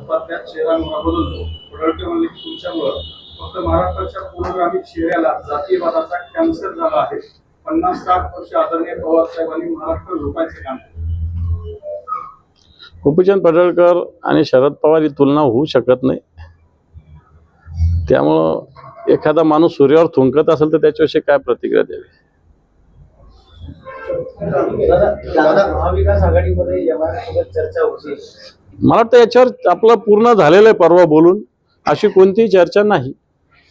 त्या चेहरा बदलतो पडळकर म्हणले की तुमच्यामुळं. फक्त महाराष्ट्राच्या पूर्वगामी चेहऱ्याला जातीयवादाचा कॅन्सर झाला आहे. पन्नास साठ वर्ष आदरणीय पवार साहेबांनी महाराष्ट्र झोपायचे काम. गोपीचंद पडळकर आणि शरद पवार ही तुलना होऊ शकत नाही. त्यामुळं एखादा माणूस सूर्यावर थुंकत असेल तर त्याच्याविषयी काय प्रतिक्रिया द्यावी? महाविकास आघाडीमध्ये चर्चा होती. मला वाटतं याच्यावर आपलं पूर्ण झालेलं आहे परवा बोलून अशी कोणतीही चर्चा नाही.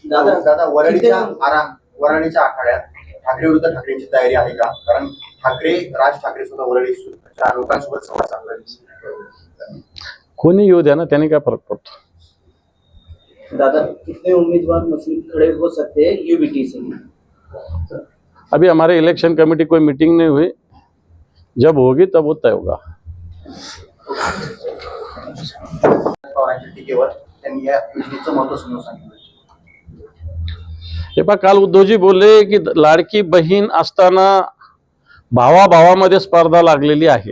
दादा दादा वरळीच्या किती- आराम वरळीच्या आखाड्यात ठाकरे विरुद्ध ठाकरेंची तयारी आहे का? कारण ठाकरे राज ठाकरे सुद्धा वरळी च्या लोकांसोबत संवाद साधला. कोणी येऊ द्या ना त्याने काय फरक पडतो? दादा कितने उम्मीदवार मुस्लिम खड़े हो सकते हैं? यूबीटी से अभी हमारे इलेक्शन कमेटी कोई मीटिंग नहीं हुई। जब होगी तब वो तय होगा। पवारांच्या टीकेवर त्यांनी या योजनेचं महत्त्व समजून सांगितलं हे काल उद्धवजी बोलले की लाडकी बहीण असताना भावाभावामध्ये स्पर्धा लागलेली आहे.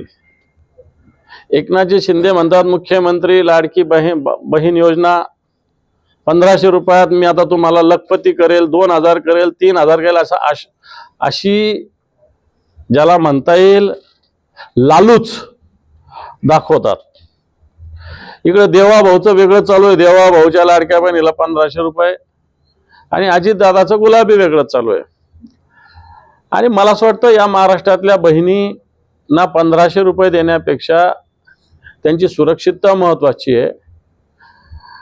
एकनाथजी शिंदे म्हणतात मुख्यमंत्री लाडकी बहीण बहीण योजना पंधराशे रुपयात मी आता तुम्हाला लखपती करेल दोन हजार करेल तीन हजार करेल असं आश अशी ज्याला म्हणता येईल लालूच दाखवतात. इकडे देवाभाऊचं वेगळं चालू आहे. देवाभाऊच्या लाडक्या बहिणीला पंधराशे रुपये. आणि अजितदादाचं गुलाबी वेगळंच चालू आहे. आणि मला असं वाटतं या महाराष्ट्रातल्या बहिणींना पंधराशे रुपये देण्यापेक्षा त्यांची सुरक्षितता महत्त्वाची आहे.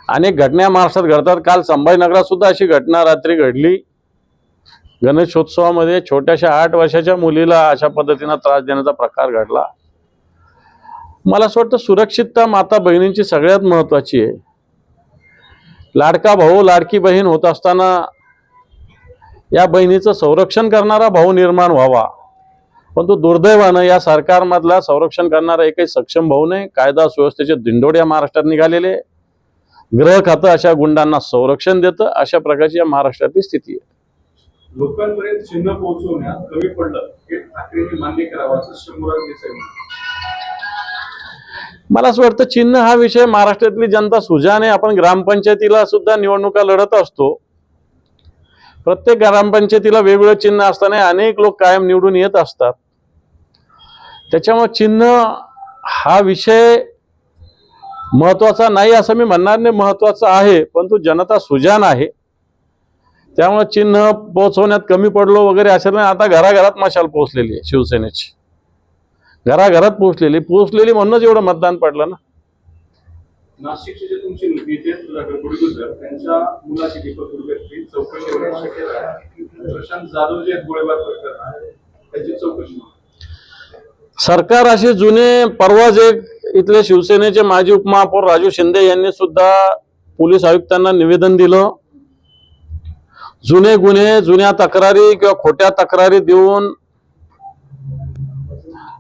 अनेक घटना महाराष्ट्रात घडतात. काल संभाजीनगरात सुद्धा अशी घटना रात्री घडली. गणेशोत्सवामध्ये छोट्याशा आठ वर्षाच्या मुलीला अशा पद्धतीनं त्रास देण्याचा प्रकार घडला. मला असं वाटतं सुरक्षितता माता बहिणींची सगळ्यात महत्त्वाची आहे. लाडका भाऊ लाडकी बहीण होत असताना या बहिणीचं संरक्षण करणारा भाऊ निर्माण व्हावा. पण तो दुर्दैवानं या सरकारमधला संरक्षण करणारा एकही सक्षम भाऊ नाही. कायदा सुव्यवस्थेचे दिंडोड या महाराष्ट्रात निघालेले ग्रह खातं अशा गुंडांना संरक्षण देतं अशा प्रकारची या महाराष्ट्रातली स्थिती आहे. लोकांपर्यंत चिन्ह पोहोचवण्यात कमी पडलं हे ठाकरेंनी मान्य करावं असं शंभर मला असं वाटतं चिन्ह हा विषय महाराष्ट्रातली जनता सुजान आहे आपण ग्रामपंचायतीला सुद्धा निवडणुका लढत असतो. प्रत्येक ग्रामपंचायतीला वेगवेगळं चिन्ह असताना अनेक लोक कायम निवडून येत असतात. त्याच्यामुळे चिन्ह हा विषय महत्त्वाचा नाही असं मी म्हणणार नाही महत्त्वाचा आहे परंतु जनता सुजान आहे. त्यामुळे चिन्ह पोहोचवण्यात कमी पडलो वगैरे असं नाही आता घराघरात मशाल पोहोचलेली आहे शिवसेनेची. घराघरात पोहोचलेली पोहोचलेली म्हणूनच एवढं मतदान पडलं ना. नाशिकचे जे तुमचे नेते आहेत, सुधाकर कुडकुसर त्यांच्या मुलाची दीपक कुडकुसर चौकशी होण्याची शक्यता आहे प्रशांत जाधव जे आहेत गोळीबार प्रकरण त्याची चौकशी होणार. सरकार असे जुने परवाच एक इथले शिवसेनेचे माजी उपमहापौर राजू शिंदे यांनी सुद्धा पोलीस आयुक्तांना निवेदन दिलं. जुने गुन्हे जुन्या तक्रारी किंवा खोट्या तक्रारी देऊन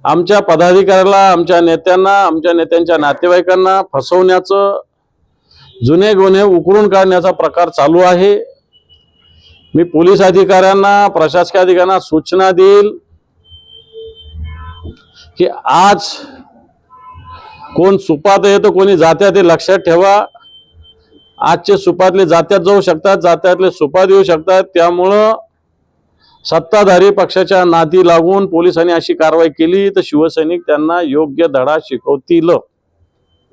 आमच्या पदाधिकाऱ्याला आमच्या नेत्यांना आमच्या नेत्यांच्या नातेवाईकांना फसवण्याचं जुने गुन्हे उकरून काढण्याचा प्रकार चालू आहे. मी पोलीस अधिकाऱ्यांना प्रशासकीय अधिकाऱ्यांना सूचना देईल की आज कोण सुपात येतो कोणी जात्यात हे लक्षात ठेवा. आजचे सुपातले जात्यात जाऊ शकतात जात्यातले सुपात येऊ शकतात. त्यामुळं सत्ताधारी पक्षाच्या नादी लागून पोलिसांनी अशी कारवाई केली तर शिवसैनिक त्यांना योग्य धडा शिकवतील.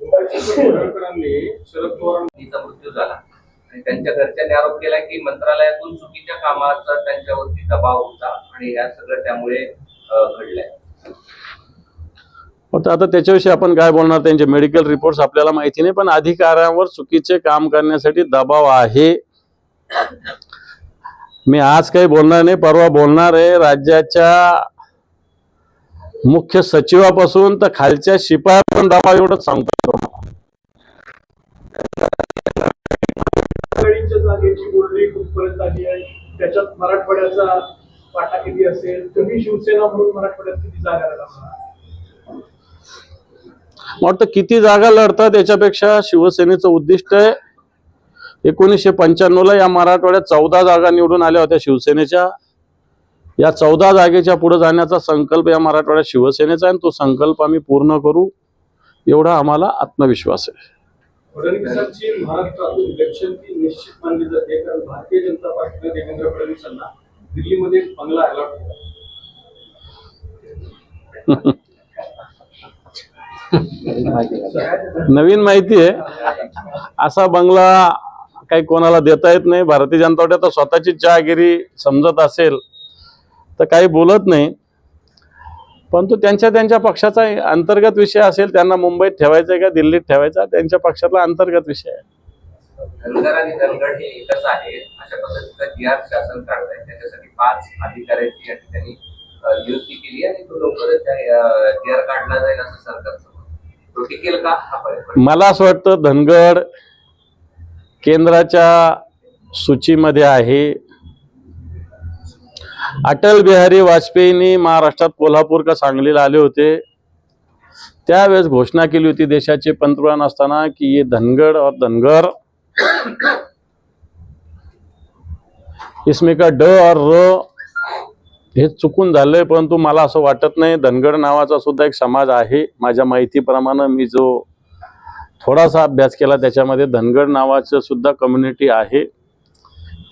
शरद पवार तिचा मृत्यू झाला. आणि त्यांच्या घरच्यांनी आरोप केला की मंत्रालयातून चुकीच्या कामाचा त्यांच्यावरती दबाव होता आणि या सगळं त्यामुळे घडलंय. फक्त आता त्याच्याविषयी आपण काय बोलणार? त्यांचे मेडिकल रिपोर्ट्स आपल्याला माहिती नाही पण अधिकाऱ्यांवर चुकीचे काम करण्यासाठी दबाव आहे. मी आज काही बोलणार नाही परवा बोलणार आहे. राज्याच्या मुख्य सचिवापासून तर खालच्या शिपाया पण दबाव एवढंच सांगतो. जागेची बोलणी कुठपर्यंत आली आहे? त्याच्यात मराठवाड्याचा वाटा किती असेल? तुम्ही शिवसेना म्हणून मराठवाड्यात किती जागा वाटतं किती जागा लढतात याच्यापेक्षा शिवसेनेचं उद्दिष्ट आहे. एकोणीसशे पंच्याण्णवला या मराठवाड्यात चौदा जागा निवडून आल्या होत्या शिवसेनेच्या. या चौदा जागेच्या पुढे जाण्याचा संकल्प या मराठवाड्यात शिवसेनेचा आहे आणि तो संकल्प आम्ही पूर्ण करू. एवढा आम्हाला आत्मविश्वास आहे. फडणवीसांची महाराष्ट्रातून इलेक्शन ती निश्चित मानली जाते कारण भारतीय जनता पार्टीने देवेंद्र फडणवीसांना दिल्लीमध्ये एक बंगला अलॉट केला नवीन माहिती आहे. असा बंगला काही कोणाला देता येत नाही. भारतीय जनता पार्टी आता स्वतःची चहागिरी समजत असेल तर काही बोलत नाही. परंतु त्यांच्या त्यांच्या पक्षाचा अंतर्गत विषय असेल त्यांना मुंबईत ठेवायचा आहे का दिल्लीत ठेवायचा त्यांच्या पक्षातला अंतर्गत विषय आहे. धनगर आणि धनगड हे एकच आहे. अशा पद्धतीचा जी आर शासन काढत आहे त्याच्यासाठी पाच अधिकाऱ्याची या ठिकाणी अ, नियुक्ती केली आणि तो लवकरच जी आर काढला जाईल असं सरकारचं मत. तो टिकेल का? प्रश्न. मला असं वाटतं धनगड केंद्राच्या सूचीमध्ये आहे. अटल बिहारी वाजपेयींनी महाराष्ट्रात कोल्हापूर का सांगलीला आले होते? त्यावेळेस घोषणा केली होती देशाचे पंतप्रधान असताना की ये धनगड और धनगर. इसमें का ड और र हे चुकून झालंय परंतु मला असं वाटत नाही. धनगड नावाचा सुद्धा एक समाज आहे. माझ्या माहितीप्रमाणे मी जो थोडासा अभ्यास केला त्याच्यामध्ये धनगड नावाचं सुद्धा कम्युनिटी आहे.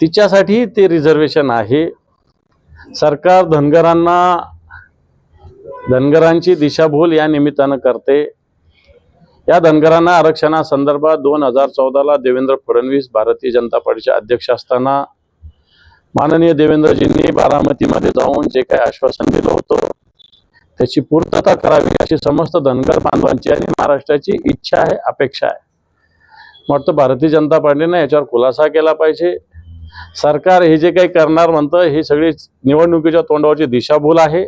तिच्यासाठी ते रिझर्वेशन आहे. सरकार धनगरांना धनगरांची दिशाभूल या निमित्तानं करते. या धनगरांना आरक्षणासंदर्भात दोन हजार चौदाला देवेंद्र फडणवीस भारतीय जनता पार्टीचे अध्यक्ष असताना माननीय देवेंद्रजींनी बारामतीमध्ये जाऊन जे काही आश्वासन दिलं होतं त्याची पूर्तता करावी अशी समस्त धनगर बांधवांची आणि महाराष्ट्राची इच्छा आहे अपेक्षा आहे. वाटतं भारतीय जनता पार्टीने याच्यावर खुलासा केला पाहिजे. सरकार हे जे काही करणार म्हणतं ही सगळी निवडणुकीच्या तोंडावरची दिशाभूल आहे.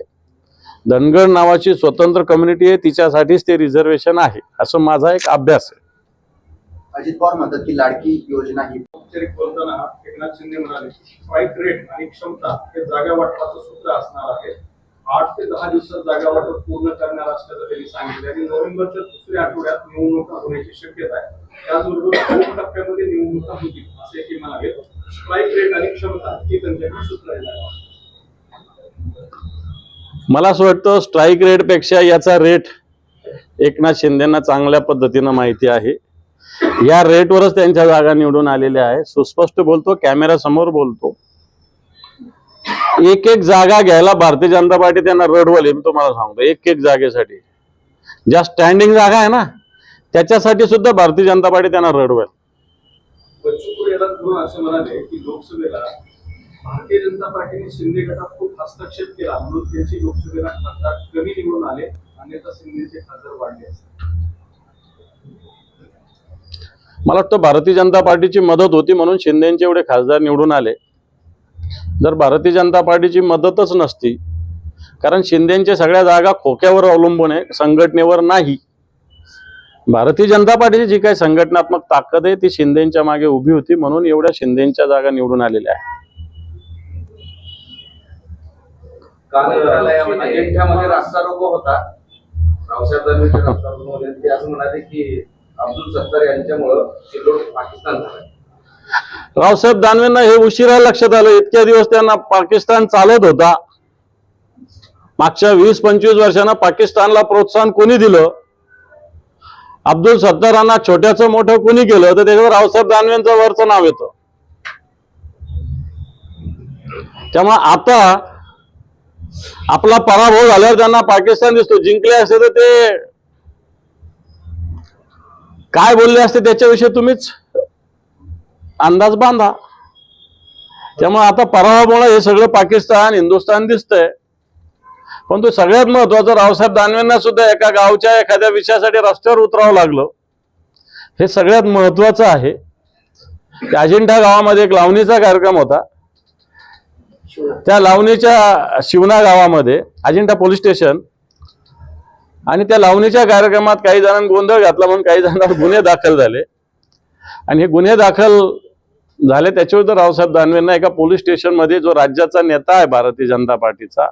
धनगर नावाची स्वतंत्र कम्युनिटी आहे तिच्यासाठीच ते रिझर्वेशन आहे असं माझा एक अभ्यास आहे. अजित पवार म्हणतात की लाडकी योजना ही औपचारिक बोलताना एकनाथ शिंदे म्हणाले स्ट्राईक रेट आणि क्षमता हे जागा वाटपाचं सूत्र असणार आहे. आठ ते दहा दिवसात जागा वाटप पूर्ण करणार असल्याचं त्यांनी सांगितलं. आणि नोव्हेंबरच्या दुसऱ्या आठवड्यात निवडणुका होण्याची शक्यता आहे. त्याचबरोबर दोन टप्प्यामध्ये निवडणुका होतील असे ते म्हणाले स्ट्राईक रेट आणि क्षमता ही त्यांच्याकडे सूत्र आहे. मला असं वाटतं स्ट्राईक रेटपेक्षा याचा रेट एकनाथ शिंदेना चांगल्या पद्धतीनं माहिती आहे. या रेटवरच त्यांच्या जागा निवडून आलेल्या आहे. सुस्पष्ट बोलतो कॅमेरा समोर बोलतो. एक एक जागा घ्यायला भारतीय जनता पार्टी त्यांना रडवल मी तुम्हाला सांगतो एक एक जागेसाठी. ज्या स्टँडिंग जागा आहे ना त्याच्यासाठी सुद्धा भारतीय जनता पार्टी त्यांना रडवेल. बच्चू याला धरून असं म्हणाले की लोकसभेला भारतीय जनता पार्टीने शिंदे गटात खूप हस्तक्षेप केला म्हणून त्यांची लोकसभेला खासदार कमी निवडून आले अन्यथा शिंदेचे खासदार वाढले असते. मला वाटतं भारतीय जनता पार्टीची मदत होती म्हणून शिंदेचे एवढे खासदार निवडून आले. जर भारतीय जनता पार्टीची मदतच नसती कारण शिंदेच्या सगळ्या जागा खोक्यावर अवलंबून आहे संघटनेवर नाही. भारतीय जनता पार्टीची जी काही संघटनात्मक ताकद आहे ती शिंदेच्या मागे उभी होती म्हणून एवढ्या शिंदेच्या जागा निवडून आलेल्या आहे काल मंत्रालयामध्ये- अजिंठ्यामध्ये रास्ता रोको होता. रावसाहेब असं म्हणाले की अब्दुल सत्तार यांच्यामुळं पाकिस्तान झालं. रावसाहेब दानवेंना हे उशिरा लक्षात आलं. इतक्या दिवस त्यांना पाकिस्तान चालत होता. मागच्या वीस पंचवीस वर्षांना पाकिस्तानला प्रोत्साहन कोणी दिलं? अब्दुल सत्तारांना छोट्याचं मोठं कोणी केलं? तर त्याच्यावर रावसाहेब दानवेंचं वरचं नाव येतं. त्यामुळे आता आपला पराभव झाल्यावर त्यांना पाकिस्तान दिसतो. जिंकले असते तर ते काय बोलले असते त्याच्याविषयी तुम्हीच? अंदाज बांधा. त्यामुळे आता पराभवामुळे हे सगळं पाकिस्तान हिंदुस्थान दिसतंय. पण तो सगळ्यात महत्वाचं रावसाहेब दानवेंना सुद्धा एका गावच्या एखाद्या विषयासाठी रस्त्यावर उतरावं लागलं. हे सगळ्यात महत्वाचं आहे. अजिंठा गावामध्ये एक लावणीचा कार्यक्रम होता. त्या लावणीच्या शिवना गावामध्ये अजिंठा पोलीस स्टेशन. आणि त्या लावणीच्या कार्यक्रमात काही जणांनी गोंधळ घातला म्हणून काही जणांवर गुन्हे दाखल झाले. आणि हे गुन्हे दाखल झाले त्याच्याविरुद्ध रावसाहेब दानवेंना एका पोलीस स्टेशनमध्ये जो राज्याचा नेता आहे भारतीय जनता पार्टीचा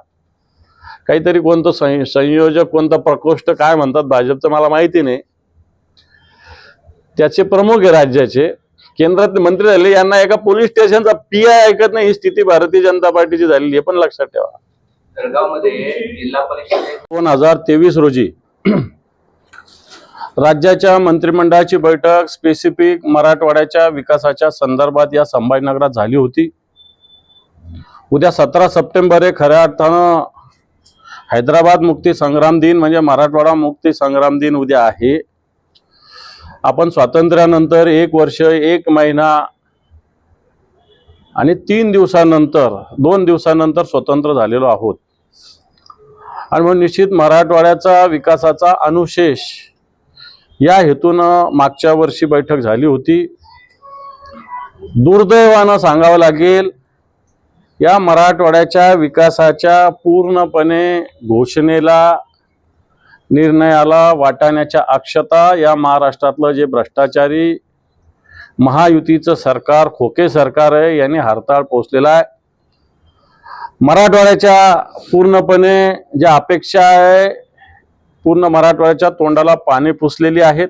काहीतरी कोणतं संय- संयोजक कोणता प्रकोष्ठ काय म्हणतात भाजपचं मला माहिती नाही. त्याचे प्रमुख आहे राज्याचे. केंद्रातले मंत्री झाले यांना एका पोलीस स्टेशनचा पी आय ऐकत नाही ही स्थिती भारतीय जनता पार्टीची झालेली आहे पण लक्षात ठेवा. दोन हजार तेवीस रोजी राज्याच्या मंत्रिमंडळाची बैठक स्पेसिफिक मराठवाड्याच्या विकासाच्या संदर्भात या संभाजीनगरात झाली होती. उद्या सतरा सप्टेंबर हे खऱ्या अर्थानं हैदराबाद मुक्ती संग्राम दिन म्हणजे मराठवाडा मुक्ती संग्राम दिन उद्या आहे. आपण स्वातंत्र्यानंतर एक वर्ष एक महिना आणि तीन दिवसानंतर दोन दिवसानंतर स्वतंत्र झालेलो आहोत. आणि म्हणून निश्चित मराठवाड्याचा विकासाचा अनुशेष या हेतूनं मागच्या वर्षी बैठक झाली होती. दुर्दैवानं सांगावं लागेल या मराठवाड्याच्या विकासाच्या पूर्णपणे घोषणेला निर्णयाला वाटाण्याच्या अक्षता या महाराष्ट्रातलं जे भ्रष्टाचारी महायुतीचं सरकार खोके सरकार आहे यांनी हरताळ पोचलेला आहे. मराठवाड्याच्या पूर्णपणे ज्या अपेक्षा आहे पूर्ण मराठवाड्याच्या तोंडाला पाने पुसलेली आहेत.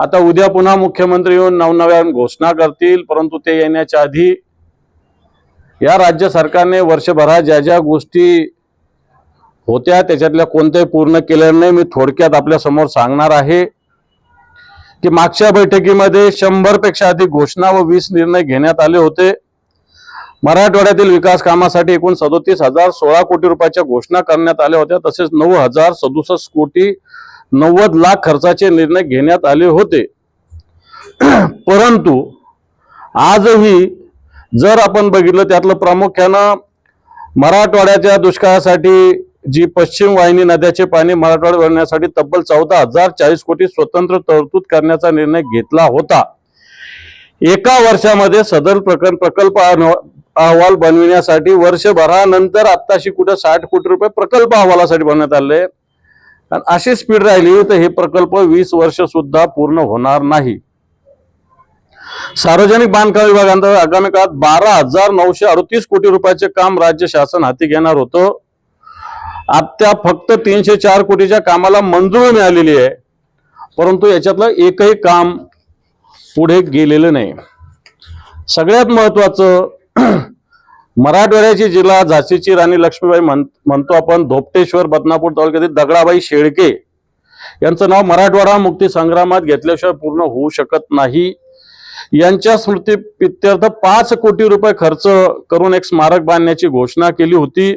आता उद्या पुन्हा मुख्यमंत्री येऊन नवनव्या घोषणा करतील परंतु ते येण्याच्या आधी या राज्य सरकारने वर्षभरात ज्या ज्या गोष्टी होत्या त्याच्यातल्या कोणत्याही पूर्ण केल्या नाही. मी थोडक्यात आपल्यासमोर सांगणार आहे की मागच्या बैठकीमध्ये शंभरपेक्षा अधिक घोषणा व वीस निर्णय घेण्यात आले होते. मराठवाड्यातील विकास कामासाठी एकूण सदोतीस हजार सोळा कोटी रुपयाच्या घोषणा करण्यात आल्या होत्या. तसेच नऊ हजार सदुसष्ट कोटी नव्वद लाख खर्चाचे निर्णय घेण्यात आले होते. परंतु आजही जर आपण बघितलं त्यातलं प्रामुख्यानं मराठवाड्याच्या दुष्काळासाठी जी पश्चिम वाहिनी नद्याचे पाणी मराठवाड्यात भरण्यासाठी तब्बल चौदा हजार चाळीस कोटी स्वतंत्र तरतूद करण्याचा निर्णय घेतला होता. एका वर्षामध्ये सदर प्रकल्प प्रकल्प अहवाल- अहवाल बनविण्यासाठी वर्षभरानंतर आत्ताशी कुठे साठ कोटी रुपये प्रकल्प अहवालासाठी बनवण्यात आले. आणि अशी स्पीड राहिली तर हे प्रकल्प वीस वर्ष सुद्धा पूर्ण होणार नाही. सार्वजनिक बांधकाम विभागांतर्गत आगामी काळात बारा हजार नऊशे अडतीस कोटी रुपयाचे काम राज्य शासन हाती घेणार होतं. आता फक्त तीनशे चार कोटीच्या कामाला मंजुरी मिळालेली आहे. परंतु याच्यातलं एकही काम पुढे गेलेलं नाही. सगळ्यात महत्वाचं मराठवाड्याची जिल्हा झाशीची राणी लक्ष्मीबाई म्हण म्हणतो आपण धोपटेश्वर बदनापूर तालुक्यातील दगडाबाई शेळके. यांचं नाव मराठवाडा मुक्ती संग्रामात घेतल्याशिवाय पूर्ण होऊ शकत नाही. यांच्या स्मृती प्रित्यर्थ पाच कोटी रुपये खर्च करून एक स्मारक बांधण्याची घोषणा केली होती.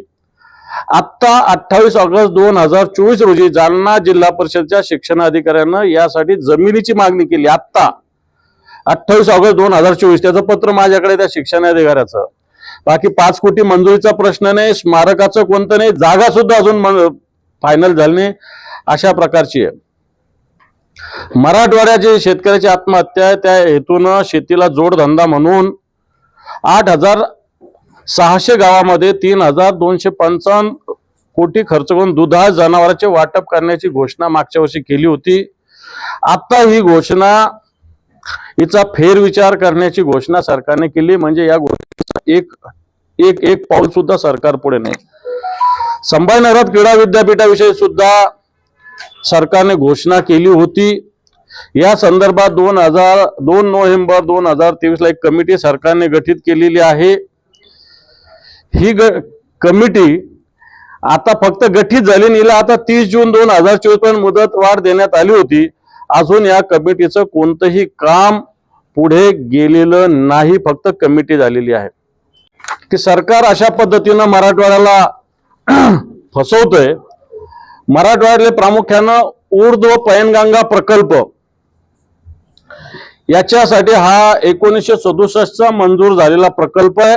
आत्ता अठ्ठावीस ऑगस्ट दोन हजार चोवीस रोजी जालना जिल्हा परिषदच्या शिक्षणाधिकाऱ्यानं यासाठी जमिनीची मागणी केली. आत्ता अठ्ठावीस ऑगस्ट दोन हजार चोवीस त्याचं पत्र माझ्याकडे आहे त्या शिक्षणाधिकाऱ्याचं बाकी पाच कोटी मंजुरीचा प्रश्न नाही स्मारकाचं कोणतं नाही जागा सुद्धा अजून फायनल झाली नाही अशा प्रकारची आहे. मराठवाड्याची शेतकऱ्याची आत्महत्या आहे त्या हेतूनं शेतीला जोडधंदा म्हणून आठ हजार सहाशे गावामध्ये तीन हजार दोनशे पंचावन्न कोटी खर्च करून दुधाळ जनावरांचे वाटप करण्याची घोषणा मागच्या वर्षी केली होती. आता ही घोषणा हिचा फेरविचार करण्याची घोषणा सरकारने केली. म्हणजे या गोष्टीचा एक एक एक पाऊल सुद्धा सरकार पुढे नाही. संभाजीनगरात क्रीडा विद्यापीठाविषयी सुद्धा सरकारने घोषणा केली होती. या संदर्भात दोन हजार दोन नोव्हेंबर दोन हजार तेवीस ला एक कमिटी सरकारने गठीत केलेली आहे. ही ग कमिटी आता फक्त गठीत झाली नाही. हिला आता तीस जून दोन हजार चोवीसपर्यंत मुदत वाढ देण्यात आली होती. अजून या कमिटीचं कोणतंही काम पुढे गेलेलं नाही फक्त कमिटी झालेली आहे. की सरकार अशा पद्धतीनं मराठवाड्याला फसवतोय. मराठवाड्यातले प्रामुख्यानं ऊर्ध व पैनगंगा प्रकल्प. याच्यासाठी हा एकोणीसशे सदुसष्टचा मंजूर झालेला प्रकल्प आहे.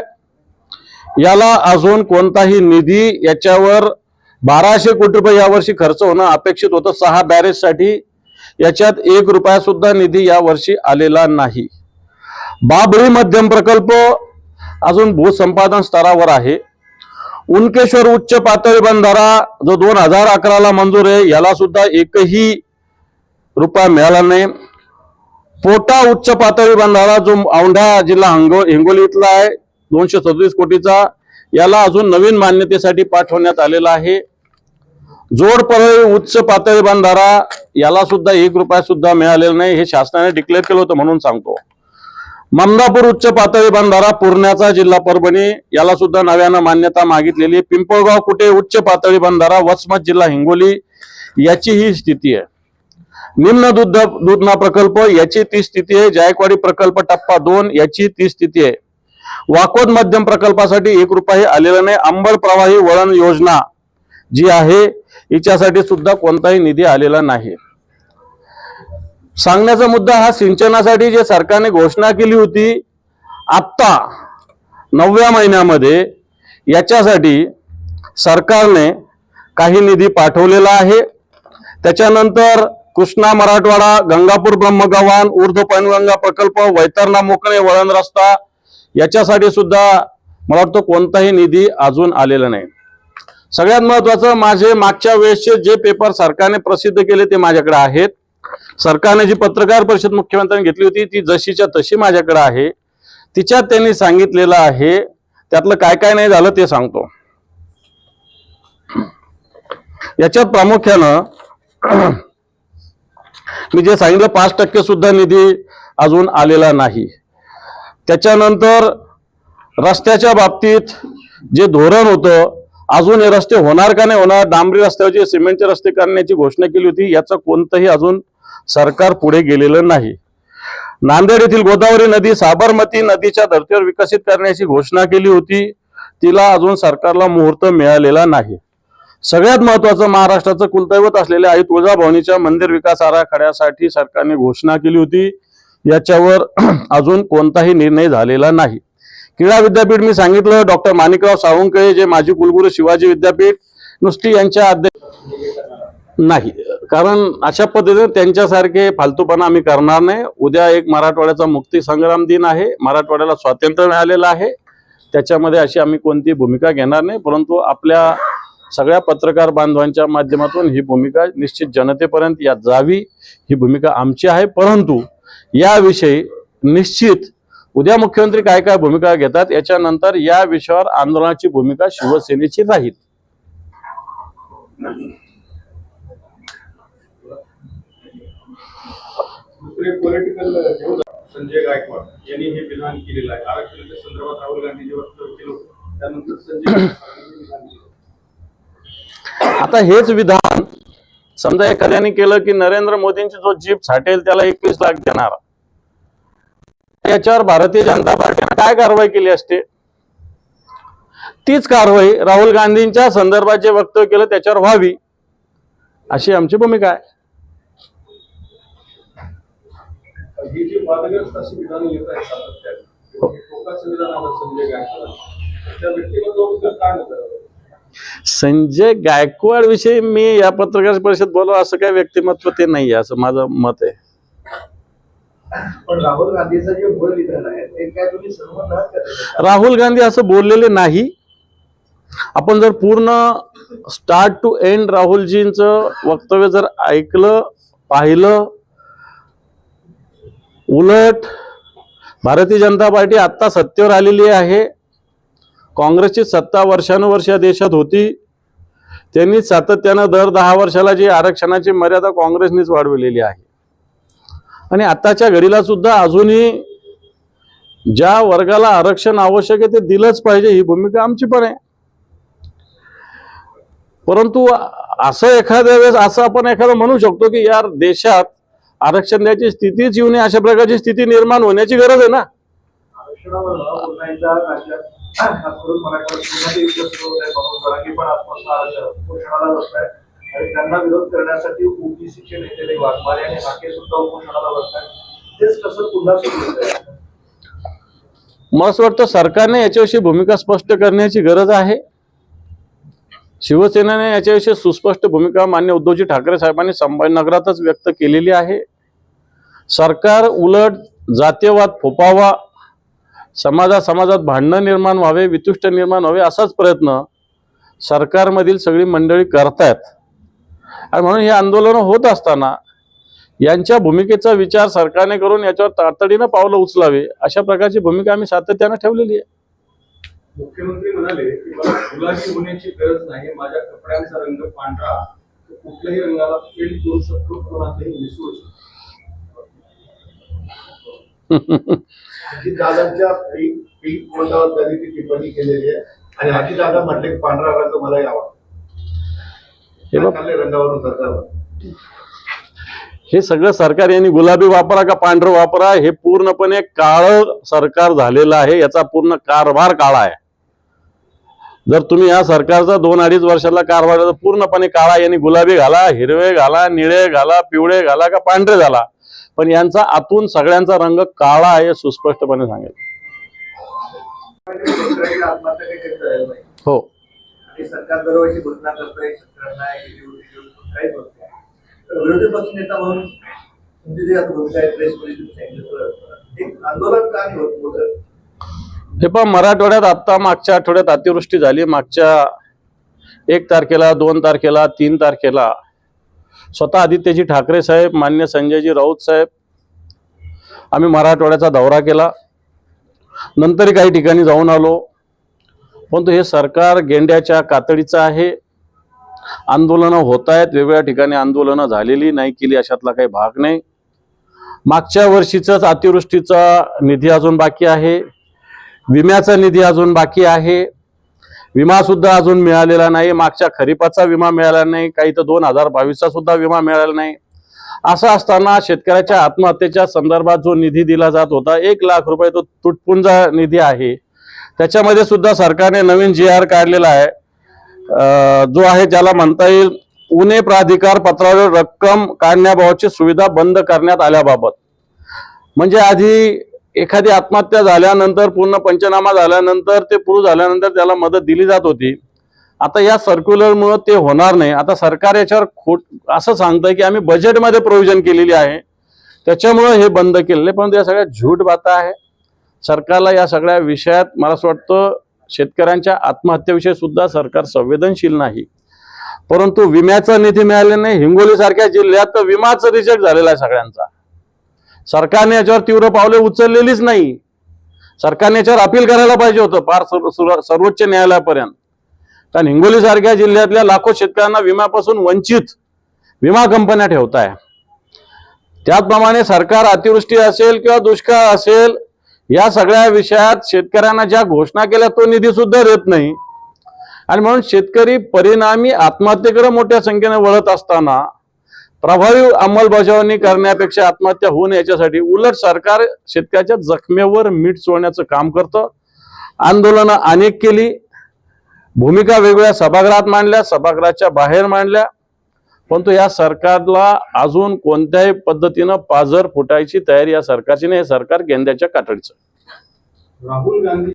याला अजून कोणताही निधी याच्यावर बाराशे कोटी रुपये यावर्षी खर्च होणं अपेक्षित होतं. सहा बॅरेजसाठी याच्यात एक रुपया सुद्धा निधी यावर्षी आलेला नाही. बाबरी मध्यम प्रकल्प अजून भूसंपादन स्तरावर आहे. उनकेश्वर उच्च पातळी बंधारा जो दोन हजार अकराला मंजूर आहे याला सुद्धा एकही रुपया मिळाला नाही. पोटा उच्च पातळी बंधारा जो औंढा जिल्हा हंगो हिंगोली इथला आहे दोनशे सदतीस कोटीचा याला अजून नवीन मान्यतेसाठी पाठवण्यात आलेला आहे. जोड परळी उच्च पातळी बंधारा याला सुद्धा एक रुपया सुद्धा मिळालेला नाही हे शासनाने डिक्लेअर केलं होतं म्हणून सांगतो. ममदापूर उच्च पातळी बंधारा पूर्ण्याचा जिल्हा परभणी याला सुद्धा नव्यानं मान्यता मागितलेली पिंपळगाव कुठे उच्च पातळी बंधारा वसमत जिल्हा हिंगोली याची ही स्थिती आहे. निम्न दुग्ध दुधना प्रकल्प याची ती स्थिती आहे. जायकवाडी प्रकल्प टप्पा दोन याची ती स्थिती आहे. वाकोद मध्यम प्रकल्पासाठी एक रुपयाही आलेला नाही. अंबड प्रवाही वळण योजना जी आहे हिच्यासाठी सुद्धा कोणताही निधी आलेला नाही. सांगण्याचा मुद्दा हा सिंचनासाठी जे सरकारने घोषणा केली होती आत्ता नवव्या महिन्यामध्ये याच्यासाठी सरकारने काही निधी पाठवलेला आहे. त्याच्यानंतर कृष्णा मराठवाडा गंगापूर ब्रह्मगव्हाण ऊर्ध्व पैनगंगा प्रकल्प वैतरणा मोकळे वळण रस्ता याच्यासाठी सुद्धा मला वाटतं कोणताही निधी अजून आलेला नाही. सगळ्यात महत्वाचं माझे मागच्या वेळेसचे जे पेपर सरकारने प्रसिद्ध केले ते माझ्याकडे आहेत. सरकारने जी पत्रकार परिषद मुख्यमंत्र्यांनी घेतली होती ती जशीच्या तशी माझ्याकडे आहे. तिच्यात त्यांनी सांगितलेलं आहे त्यातलं काय काय नाही झालं ते सांगतो. याच्यात प्रामुख्यानं मी जे सांगितलं पाच टक्के सुद्धा निधी अजून आलेला नाही. त्याच्यानंतर रस्त्याच्या बाबतीत जे धोरण होतं अजून हे रस्ते होणार का नाही होणार? डांबरी रस्त्यावरचे सिमेंटचे रस्ते करण्याची घोषणा केली होती याचं कोणतंही अजून सरकार पुढे गेलेलं नाही. नांदेड येथील गोदावरी नदी साबरमती नदीच्या धर्तीवर विकसित करण्याची घोषणा केली होती. तिला अजून सरकारला मुहूर्त मिळालेला नाही. सगळ्यात महत्वाचं महाराष्ट्राचं कुलदैवत असलेल्या आई तुळजाभवानीच्या मंदिर विकास आराखड्यासाठी सरकारने घोषणा केली होती. याच्यावर अजून कोणताही निर्णय झालेला नाही. क्रीडा विद्यापीठ मी सांगितलं डॉक्टर माणिकराव सावंकळे जे माजी कुलगुरू शिवाजी विद्यापीठ नुसती यांच्या अध्यक्ष नाही. कारण अशा पद्धतीने त्यांच्यासारखे फालतूपणा आम्ही करणार नाही. उद्या एक मराठवाड्याचा मुक्ती संग्राम दिन आहे. मराठवाड्याला स्वातंत्र्य मिळालेलं आहे. त्याच्यामध्ये अशी आम्ही कोणती भूमिका घेणार नाही. परंतु आपल्या सगळ्या पत्रकार बांधवांच्या माध्यमातून ही भूमिका निश्चित जनतेपर्यंत या जावी ही भूमिका आमची आहे. परंतु याविषयी निश्चित उद्या मुख्यमंत्री काय काय भूमिका घेतात याच्यानंतर या विषयावर आंदोलनाची भूमिका शिवसेनेची राहील. दुसरे पॉलिटिकल घेऊन संजय गायकवाड यांनी हे विधान केलेलं आहे. आरक्षणाच्या संदर्भात राहुल गांधी जे वक्तव्य केलं त्यानंतर संजय आता हेच विधान समजा एखाद्याने केलं की नरेंद्र मोदींची जो जीप साठेल त्याला एकवीस लाख देणार. याच्यावर भारतीय जनता पार्टीने काय कारवाई केली असते? तीच कारवाई राहुल गांधींच्या संदर्भात जे वक्तव्य केलं त्याच्यावर व्हावी अशी आमची भूमिका आहे. ही जी वादग्रस्त अशी विधानं येत आहेत सातत्याने टोकाचं विधान आलं संजय गायकवाड विषयी मी या पत्रकार परिषद बोलावं असं काय व्यक्तिमत्व ते नाही आहे असं माझं मत आहे. पण राहुल गांधीचं जे विधान आहे ते काय तुम्ही राहुल गांधी असं बोललेले नाही. आपण जर पूर्ण स्टार्ट टू एंड राहुलजींचं वक्तव्य जर ऐकलं पाहिलं उलट भारतीय जनता पार्टी आत्ता सत्तेवर आलेली आहे. काँग्रेसची सत्ता वर्षानुवर्ष या देशात होती. त्यांनी सातत्यानं दर दहा वर्षाला जी आरक्षणाची मर्यादा काँग्रेसनेच वाढवलेली आहे. आणि आत्ताच्या घडीला सुद्धा अजूनही ज्या वर्गाला आरक्षण आवश्यक आहे ते दिलंच पाहिजे ही भूमिका आमची पण आहे. परंतु असं एखाद्या वेळेस असं आपण एखादं म्हणू शकतो की यार देशात आरक्षण द्यायची स्थितीच येऊ नये अशा प्रकारची स्थिती निर्माण होण्याची गरज आहे ना? आरक्षणावर आणि त्यांना विरोध करण्यासाठी ओबीसीचे नेते वाघमारे आणि हाके सुद्धा उपोषणाला बसतात. तेच कसं पुन्हा सुरू होत मला असं वाटतं सरकारने याच्याविषयी भूमिका स्पष्ट करण्याची गरज आहे. शिवसेनेने याच्याविषयी सुस्पष्ट भूमिका मान्य उद्धवजी ठाकरे साहेबांनी संभाजीनगरातच व्यक्त केलेली आहे. सरकार उलट जातीयवाद फोपावा समाजात समाजात भांडणं निर्माण व्हावे वितुष्ट निर्माण व्हावे असाच प्रयत्न सरकारमधील सगळी मंडळी करतायत. आणि म्हणून हे आंदोलनं होत असताना यांच्या भूमिकेचा विचार सरकारने करून याच्यावर तातडीनं पावलं उचलावी अशा प्रकारची भूमिका आम्ही सातत्यानं ठेवलेली आहे. मुख्यमंत्री म्हणाले की मला गुलाबी होण्याची गरज नाही माझ्या कपड्यांचा रंग पांढरा कुठल्याही रंगाला फेल करू शकतो कोणाचाही मिसळू शकतो. दादांच्या पीक पीक बोटावर त्यांनी ती टिप्पणी केलेली आहे. आणि हाती दादा म्हटले पांढरा रंग मला यावा हे बघ. हे सगळं सरकार यांनी गुलाबी वापरा का पांढरं वापरा हे पूर्णपणे काळ सरकार झालेलं आहे याचा पूर्ण कारभार काळा आहे. जर तुम्ही या सरकारचा दोन अडीच वर्षाला कारभार पूर्णपणे काळा यांनी गुलाबी घाला हिरवे घाला निळे घाला पिवळे घाला का पांढरे घाला. पण यांचा आतून सगळ्यांचा रंग काळा आहे सुस्पष्टपणे सांगेल. शेतकऱ्याची हो सरकार दरवर्षी घोषणा करतोय शेतकऱ्यांना काय करतोय तर विरोधी पक्ष नेता म्हणून तुमची जी आता भूमिका आहे प्रेस मध्ये सांगितलं एक आंदोलन का नाही होत मोठं? हे पण मराठवाड्यात आत्ता मागच्या आठवड्यात अतिवृष्टी झाली. मागच्या एक तारखेला दोन तारखेला तीन तारखेला स्वतः आदित्यजी ठाकरे साहेब मान्य संजयजी राऊत साहेब आम्ही मराठवाड्याचा दौरा केला. नंतरही काही ठिकाणी जाऊन आलो. परंतु हे सरकार गेंड्याच्या कातडीचं आहे. आंदोलनं होत आहेत वेगवेगळ्या ठिकाणी आंदोलनं झालेली नाही केली अशातला काही भाग नाही. मागच्या वर्षीचाच अतिवृष्टीचा निधी अजून बाकी आहे. विम्याचा निधी अजून बाकी आहे. विमा सुद्धा अजून मिळालेला नाही. मागच्या खरीपाचा विमा मिळाला नाही. काही तर दोन हजार बावीसचा सुद्धा विमा मिळाला नाही. असं असताना शेतकऱ्याच्या आत्महत्येच्या संदर्भात जो निधी दिला जात होता एक लाख रुपये तो तुटपुंजा निधी आहे. त्याच्यामध्ये सुद्धा सरकारने नवीन जी आर काढलेला आहे. जो आहे ज्याला म्हणता येईल उणे प्राधिकार पत्रावर रक्कम काढण्याबाबतची सुविधा बंद करण्यात आल्याबाबत. म्हणजे आधी एखादी आत्महत्या झाल्यानंतर पूर्ण पंचनामा झाल्यानंतर ते पूर्ण झाल्यानंतर त्याला मदत दिली जात होती. आता या सर्क्युलरमुळे ते होणार नाही. आता सरकार याच्यावर खोट असं सांगतंय की आम्ही बजेटमध्ये प्रोव्हिजन केलेली आहे. त्याच्यामुळं हे बंद केलेले पण या सगळ्या झूट बाता आहे. सरकारला या सगळ्या विषयात मला असं वाटतं शेतकऱ्यांच्या आत्महत्येविषयी सुद्धा सरकार संवेदनशील नाही. परंतु विम्याचा निधी मिळाले नाही जिल्ह्यात तर रिजेक्ट झालेला आहे सगळ्यांचा. सरकारने याच्यावर तीव्र पावले उचललेलीच नाही. सरकारने याच्यावर अपील करायला पाहिजे होतं फार सर्वोच्च न्यायालयापर्यंत. कारण हिंगोलीसारख्या जिल्ह्यातल्या लाखो शेतकऱ्यांना विम्यापासून वंचित विमा कंपन्या ठेवताय. त्याचप्रमाणे सरकार अतिवृष्टी असेल किंवा दुष्काळ असेल या सगळ्या विषयात शेतकऱ्यांना ज्या घोषणा केल्या तो निधी सुद्धा देत नाही. आणि म्हणून शेतकरी परिणामी आत्महत्येकडे मोठ्या संख्येने वळत असताना प्रभावी अंमलबजावणी करण्यापेक्षा आत्महत्या होऊ नये याच्यासाठी उलट सरकार शेतकऱ्याच्या जखमेवर मीठ चोळण्याचं काम करतं. आंदोलनं अनेक केली. भूमिका वेगवेगळ्या सभागृहात मांडल्या सभागृहाच्या बाहेर मांडल्या. परंतु या सरकारला अजून कोणत्याही पद्धतीनं पाझर फुटायची तयारी या सरकारची नाही हे सरकार गेंद्याच्या कातडीचं राहुल गांधी